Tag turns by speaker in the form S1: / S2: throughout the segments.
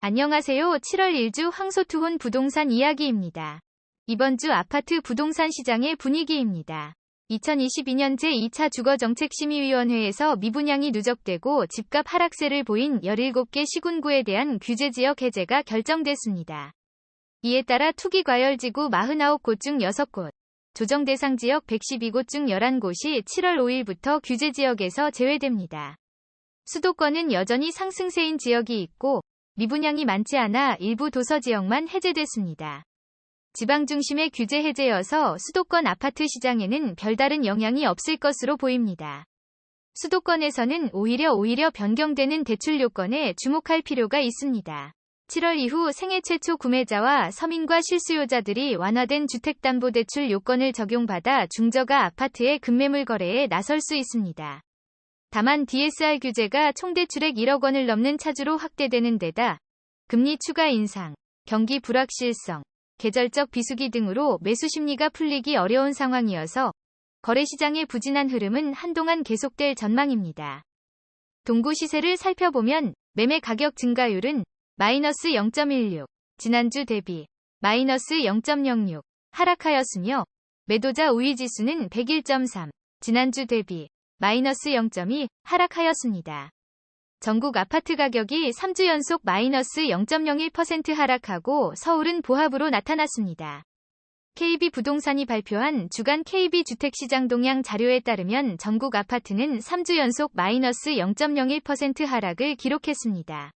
S1: 안녕하세요. 7월 1주 황소투혼 부동산 이야기입니다. 이번 주 아파트 부동산 시장의 분위기입니다. 2022년 제2차 주거정책심의위원회에서 미분양이 누적되고 집값 하락세를 보인 17개 시군구에 대한 규제지역 해제가 결정됐습니다. 이에 따라 투기 과열지구 49곳 중 6곳, 조정 대상 지역 112곳 중 11곳이 7월 5일부터 규제지역에서 제외됩니다. 수도권은 여전히 상승세인 지역이 있고 미분양이 많지 않아 일부 도서 지역만 해제됐습니다. 지방 중심의 규제 해제여서 수도권 아파트 시장에는 별다른 영향이 없을 것으로 보입니다. 수도권에서는 오히려 오히려 변경되는 대출 요건에 주목할 필요가 있습니다. 7월 이후 생애 최초 구매자와 서민과 실수요자들이 완화된 주택담보대출 요건을 적용받아 중저가 아파트의 급매물 거래에 나설 수 있습니다. 다만 DSR 규제가 총대출액 1억 원을 넘는 차주로 확대되는 데다 금리 추가 인상, 경기 불확실성, 계절적 비수기 등으로 매수 심리가 풀리기 어려운 상황이어서 거래시장의 부진한 흐름은 한동안 계속될 전망입니다. 동구 시세를 살펴보면 매매 가격 증가율은 마이너스 0.16, 지난주 대비 마이너스 0.06 하락하였으며 매도자 우위 지수는 101.3, 지난주 대비 마이너스 0.2 하락하였습니다. 전국 아파트 가격이 3주 연속 마이너스 0.01% 하락하고 서울은 보합으로 나타났습니다. KB 부동산이 발표한 주간 KB 주택시장 동향 자료에 따르면 전국 아파트는 3주 연속 마이너스 0.01% 하락을 기록했습니다.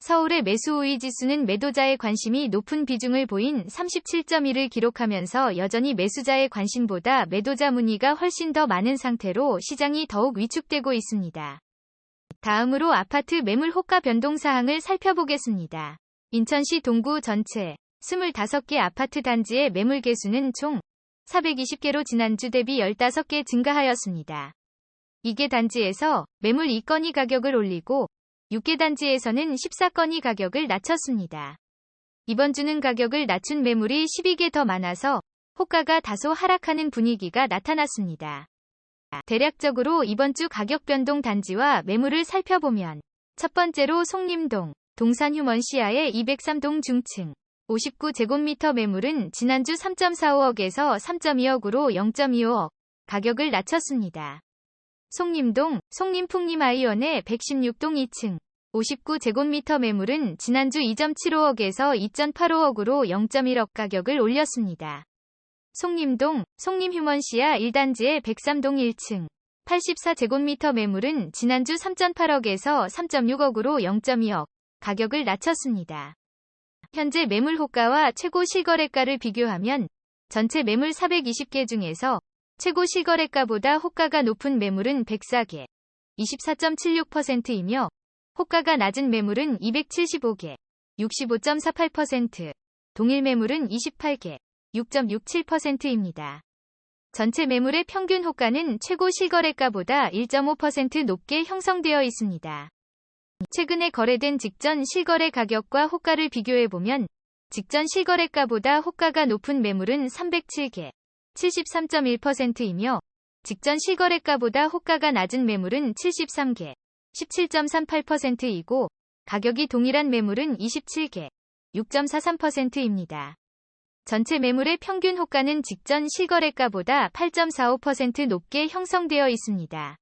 S1: 서울의 매수 우위 지수는 매도자의 관심이 높은 비중을 보인 37.1을 기록하면서 여전히 매수자의 관심보다 매도자 문의가 훨씬 더 많은 상태로 시장이 더욱 위축되고 있습니다. 다음으로 아파트 매물 호가 변동 사항을 살펴보겠습니다. 인천시 동구 전체 25개 아파트 단지의 매물 개수는 총 420개로 지난주 대비 15개 증가하였습니다. 이게 단지에서 매물 2건이 가격을 올리고 6개 단지에서는 14건이 가격을 낮췄습니다. 이번 주는 가격을 낮춘 매물이 12개 더 많아서 호가가 다소 하락하는 분위기가 나타났습니다. 대략적으로 이번 주 가격 변동 단지와 매물을 살펴보면 첫 번째로 송림동, 동산 휴먼시아의 203동 중층 59제곱미터 매물은 지난주 3.45억에서 3.2억으로 0.25억 가격을 낮췄습니다. 송림동, 송림풍림 아이언의 116동 2층 59제곱미터 매물은 지난주 2.75억에서 2.85억으로 0.1억 가격을 올렸습니다. 송림동, 송림휴먼시아 1단지의 103동 1층 84제곱미터 매물은 지난주 3.8억에서 3.6억으로 0.2억 가격을 낮췄습니다. 현재 매물 호가와 최고 실거래가를 비교하면 전체 매물 420개 중에서 최고 실거래가보다 호가가 높은 매물은 104개, 24.76%이며 호가가 낮은 매물은 275개, 65.48%, 동일 매물은 28개, 6.67%입니다. 전체 매물의 평균 호가는 최고 실거래가보다 1.5% 높게 형성되어 있습니다. 최근에 거래된 직전 실거래 가격과 호가를 비교해보면 직전 실거래가보다 호가가 높은 매물은 307개, 73.1%이며 직전 실거래가보다 호가가 낮은 매물은 73개, 17.38%이고 가격이 동일한 매물은 27개, 6.43%입니다. 전체 매물의 평균 호가는 직전 실거래가보다 8.45% 높게 형성되어 있습니다.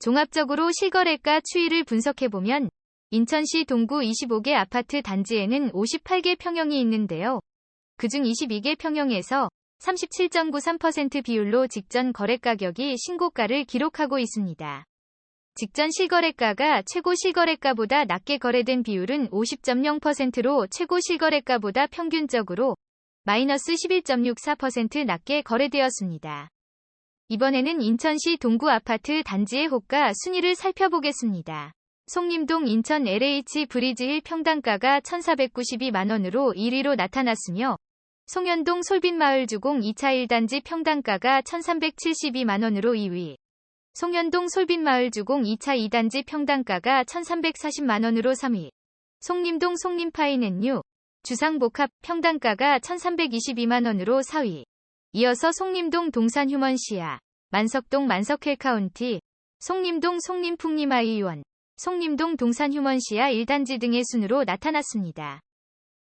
S1: 종합적으로 실거래가 추이를 분석해보면 인천시 동구 25개 아파트 단지에는 58개 평형이 있는데요. 그중 22개 평형에서 37.93% 비율로 직전 거래가격이 신고가를 기록하고 있습니다. 직전 실거래가가 최고 실거래가보다 낮게 거래된 비율은 50.0%로 최고 실거래가보다 평균적으로 마이너스 11.64% 낮게 거래되었습니다. 이번에는 인천시 동구 아파트 단지의 호가 순위를 살펴보겠습니다. 송림동 인천 LH 브리지 1 평당가가 1492만원으로 1위로 나타났으며 송현동 솔빈마을 주공 2차 1단지 평당가가 1372만원으로 2위. 송현동 솔빈마을 주공 2차 2단지 평당가가 1340만원으로 3위. 송림동 송림파이낸뉴 주상복합 평당가가 1322만원으로 4위. 이어서 송림동 동산 휴먼시아, 만석동 만석헬카운티, 송림동 송림풍림아이원, 송림동 동산 휴먼시아 1단지 등의 순으로 나타났습니다.